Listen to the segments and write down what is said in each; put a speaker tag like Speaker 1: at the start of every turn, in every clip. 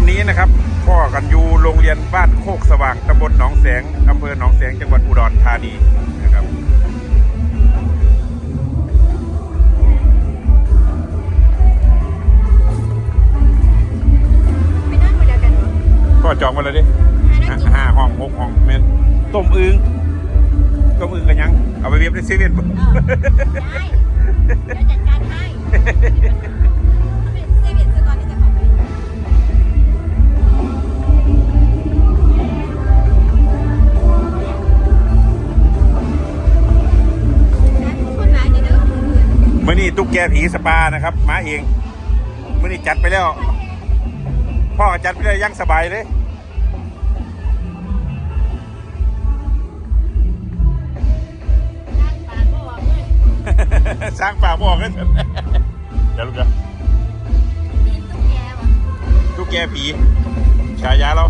Speaker 1: เรียนบ้านโคกสว่างตำบลหนองแสงอำเภอหนองแสงจังหวัดอุดรธานีนะครับ
Speaker 2: ไม่นั่งคนเดียวกันเหรอ
Speaker 1: ก็จองมาเลยดิ
Speaker 2: หาได้
Speaker 1: ห้า
Speaker 2: กิน
Speaker 1: ห้าห้องหกห้องเมนต้มอึงต้มอึงกันยัง เอาไปเวียบในเซเว่นบ่
Speaker 2: เออได้เดี๋ยวจัดการให้
Speaker 1: ตุ๊กแกผีสปานะครับมาเองเมื่อนี้จัดไปแล้ว พ่อก็จัดไปแล้วยังสบายเลย
Speaker 2: นั่งปากก็บอกเลย
Speaker 1: สร้างป่าบอกเลยเดี๋ยวลูกนะ
Speaker 2: ตีนตุ๊กแกวะ
Speaker 1: ตุ๊กแกผีฉายาเรา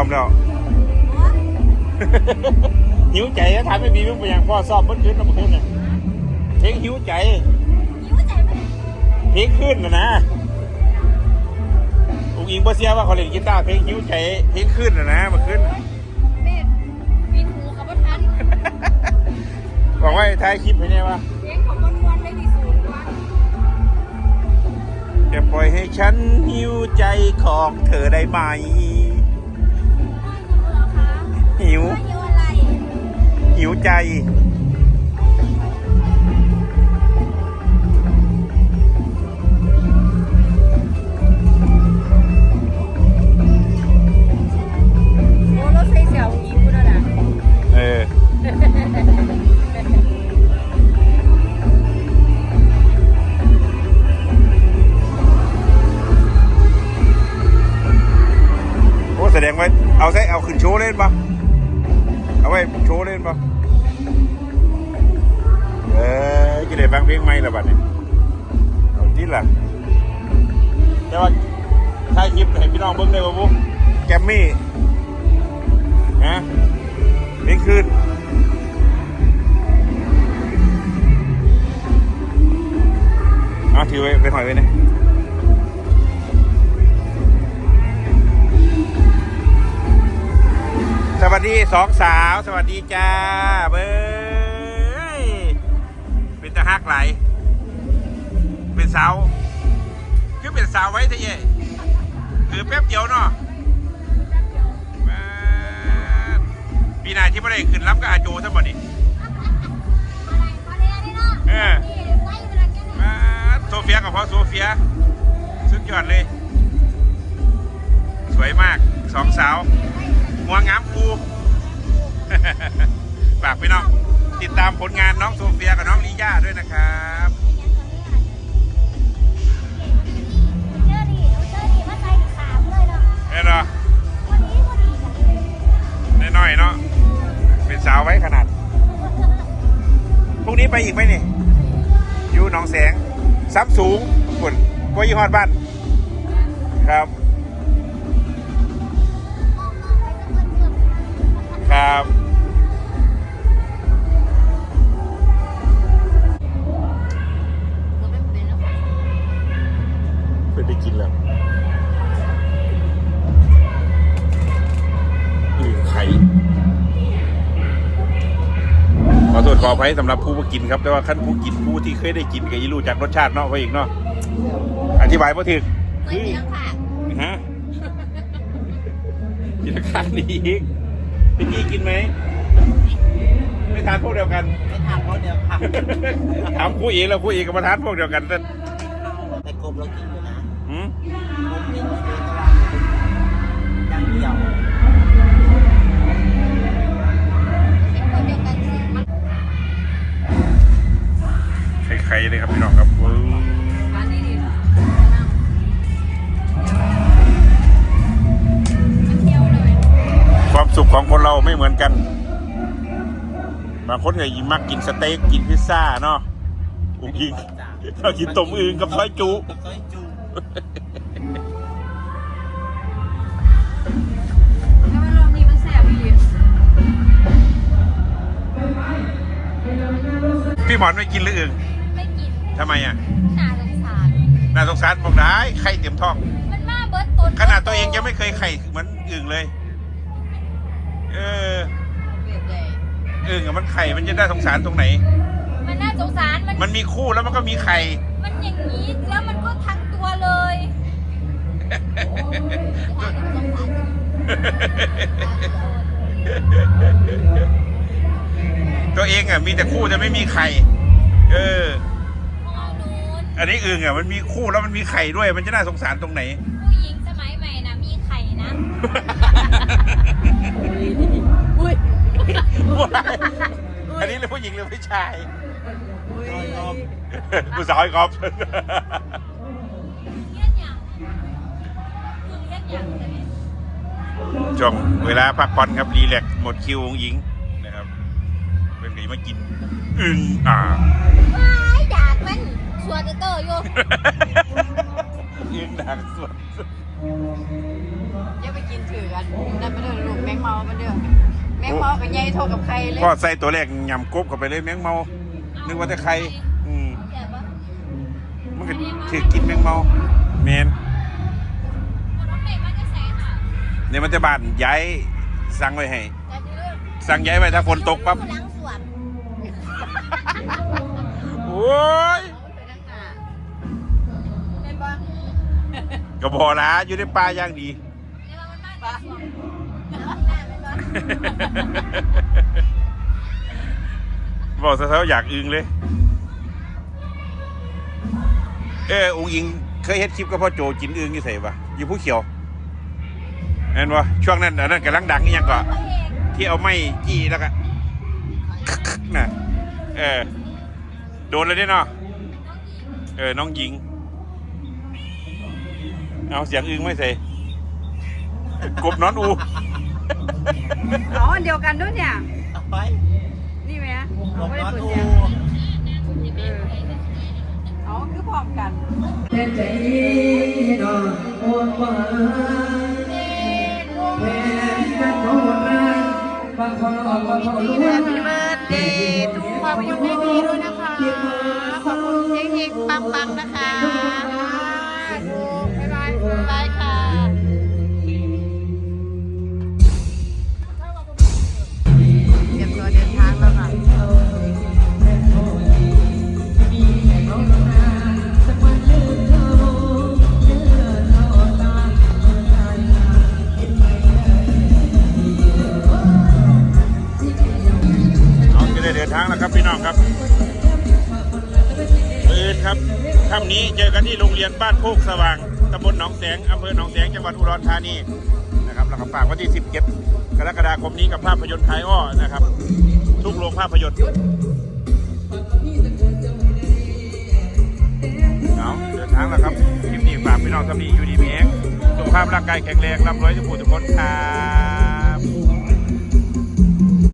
Speaker 2: อคืนได้
Speaker 1: ซ้อมแล้ว
Speaker 2: โอ้
Speaker 1: หิวใจแล้วถามไม่มีลูกไปยังพ่อซ้อมเมื่อคืนนะเมื่อคืนน่ะเพลงหิวใจ
Speaker 2: หิวใจไหม
Speaker 1: เพลงขึ้นนะนะอุ้งอิงบ่เสียว่าเขาเล่นกีตาร์เพลงหิวใจ เพลงขึ้นนะนะเมื่อคืนน่ะ
Speaker 2: เบ็ดบินหูกับว่าทัน
Speaker 1: บอกว่าถ่ายคลิปให้แน่ว่า
Speaker 2: เลี้ยงของมันวันเลยที่ศูนย์วัน
Speaker 1: อย่าปล่อยให้ฉันหิวใจของเธอได้ไหม หิว
Speaker 2: ว่าหิวอะไร
Speaker 1: หิวใจ
Speaker 2: โอ้รถไฟเสียวหิวแล้วนะ
Speaker 1: เออโอ้แสดงว่าเอาใส่เอาขึ้นโชว์เล่นปะเอา ไว้โชว์เล่นปะเออจะได้ฟังเพลงใหม่ละบัดนี้เอาที่ล่ะแต่ว่าถ่ายคลิปให้พี่น้องเบิ่งได้ป่ะบุ๊แกมมี่ฮะเพลงคืนเอาถือไว้ไปหอยไว้นะ สองสาวสวัสดีจ้าเบ้ยเป็นตะฮักไหล เป็นสาวคือเป็นสาวไว้เถอะเยคือแป๊บเดียวเนาะม่นปีน้าที่ไม่ได้ขึ้นรับก็อาโจทั้งหมดนี่
Speaker 2: เรียนนี่เอ
Speaker 1: อม่นโซเฟียกับพ่อโซเฟียสุดยอดเลย สวยมากสองสาวหัวงามฟู ฝากพี่น้องติดตามผลงานน้องโซเฟียกับน้องลีย่าด้วยนะครับ
Speaker 2: เจอดีเอาเจอดีมาใส่ขามเลยเนาะ
Speaker 1: เอ้เนาะ
Speaker 2: วันนี้พอดีกัน
Speaker 1: น้อยๆเนาะเป็นสาวไว้ขนาดพรุ่งนี้ไปอีกไหมนี่อยู่หนองแสงซ้ำสูงฝุ่นก็ยี่ห้อบ้านครับ ครับ
Speaker 2: ก็ไม่เป็นแล้ว
Speaker 1: เพื่อได้กินแล้วหรือไข่ขอโทษขออภัยสำหรับผู้บ่กินครับ แต่ว่าขั้นผู้กินผู้ที่เคยได้กินก็ยี่รู้จักรสชาติเนาะไปอีกเนาะอธิบายบ่ถึก
Speaker 2: ไม่มีทั้งค่ะ
Speaker 1: ฮะกินข้าวดีอีก พี่กี้กินไหม ไม่ทานพวกเดียวกัน
Speaker 3: ไม่ทำเพราะเดียวค่ะ
Speaker 1: ถามครูเอกแล้วครูเอกก็มาทานพวกเดียวกันแต่
Speaker 3: แต่กบเรากิน บาง
Speaker 2: คนก็
Speaker 1: ยิ
Speaker 2: มั
Speaker 1: กกินสเต็กกินพิซซ่าเนาะอุ้งยิงเรากินต้มอึงกับซอยจุ
Speaker 3: กับซอยจู
Speaker 2: แล้วมันลมนี้มันแสบอีก
Speaker 1: พี่หมอนไม่กินหรืออึง
Speaker 2: ไม่กิน
Speaker 1: ทำไมอะ
Speaker 2: น่าสงสาร
Speaker 1: น่าสงสารบอกได้ไข่เต็มท้อง
Speaker 2: มันมาเบิร์ดตน
Speaker 1: ขนาดตัวเองยังไม่เคยไข่เหมือนอึ่งเลย เออ
Speaker 2: เบียดใหญ่
Speaker 1: อึ่งอะมันไข่มันจะได้สงสารตรงไหน
Speaker 2: มันน่าสงสารมัน
Speaker 1: มันมีคู่แล้วมันก็มีไข่
Speaker 2: มันอย่างนี้แล้วมันก็ทั้งตัวเลย
Speaker 1: ตัวเองอะมีแต่คู่แต่ไม่มีไข่ เออ
Speaker 2: อันนี้
Speaker 1: อึ่งอะมันมีคู่แล้วมันมีไข่ด้วย มันจะน่าสงสารตรงไหน
Speaker 2: ผู้หญิงสมัยใหม่นะมีไข่นะ อุ้ย
Speaker 1: อันนี้เรื่องผู้หญิงหรือผู้ชาย
Speaker 3: ซอยกอบ
Speaker 1: ผู้สาวไอ้กอล์ฟ
Speaker 2: เฮี้ยนอย่างคือเฮี้ยนอย่างเลย
Speaker 1: ช่วงเวลาพักผ่อนครับรีแลกซ์หมดคิวของหญิงนะครับ เป็นไงมากินอึ่งอ่า
Speaker 2: ว้ายดากมันชวนเตอร์อยู่
Speaker 1: อึ่งดังสุด
Speaker 4: อย่าไปกินถือกันนั่นไม่ได้ลูกแมงเมามันเด้อแม งเมากับใหญ่เท่ากับใครเลย
Speaker 1: พอใส่ตัวแรกยำกบเข้าไปเลยแมงเมา นึกว่าแต่ใครอืม
Speaker 2: เดี๋ยวปะ
Speaker 1: มันก็ถือกินแมงเมาเมน
Speaker 2: มันรถเมล์มันจะแสงค่ะ
Speaker 1: เนี่ยมันจะบานย้ายสั่งไว้ให้
Speaker 2: แต่ที่เรื่อง
Speaker 1: สั่งย้ายไว้ถ้าฝนตกปั๊บ
Speaker 2: ล้างสวน
Speaker 1: โอ้ย
Speaker 4: ไปนั่งหน้าเป็นปะ
Speaker 1: กระบอละอยู่ในป่าอย่างดี
Speaker 2: เบอ
Speaker 1: กซะแล้วอยากอึงเลย เออองอิง เคยเฮ็ดคลิปกับพ่อโจกินอึงอยู่ใส่ปะอยู่ผู้เขียวเห็นปะช่วงนั้นอันนั้นกำลังดังอีหยังก็
Speaker 2: ตัวเอ
Speaker 1: ที่เอาไม้จี้แล้วก็น่ะเออโดนเลยเด้เนาะเออ น้องหญิง เอาเสียงอึงไม่ใส่กบนอนอู
Speaker 4: อ๋ออันเดียวกันด้วยเนี่ย
Speaker 3: เอาไป
Speaker 4: นี่ไหม
Speaker 3: ล
Speaker 4: เขา
Speaker 3: ง
Speaker 4: ไม่ได้
Speaker 3: นอน
Speaker 4: เปิด
Speaker 3: อู
Speaker 4: เสียงอ๋อคือพร้อมกัน
Speaker 3: แต่ใจน้องโอนหวานแม่กันโทษร้ายบางคนออกมาขอรู้ว่า
Speaker 4: ขอบคุณไม่มีด้วยนะคะ ขอบคุณเฮงๆปังๆนะคะบ๊ายบายบ๊ายบายค่ะ
Speaker 1: นี้เจอกันที่โรงเรียนบ้านโคกสว่างตำบลหนองแสงอำเภอหนองแสงจังหวัดอุดรธานีนะครับแล้วก็ฝากวันที่ 17 กรกฎาคมนี้กับภาพยนตร์คลายอ้อนะครับ ทุกโรงภาพยนตร์เอาเดินทางแล้วครับคลิปนี้ฝากพี่น้องสามีอยู่ดีมีเองสุขภาพร่างกายแข็งแรงร่ำรวยทุกผู้ทุกคนครับ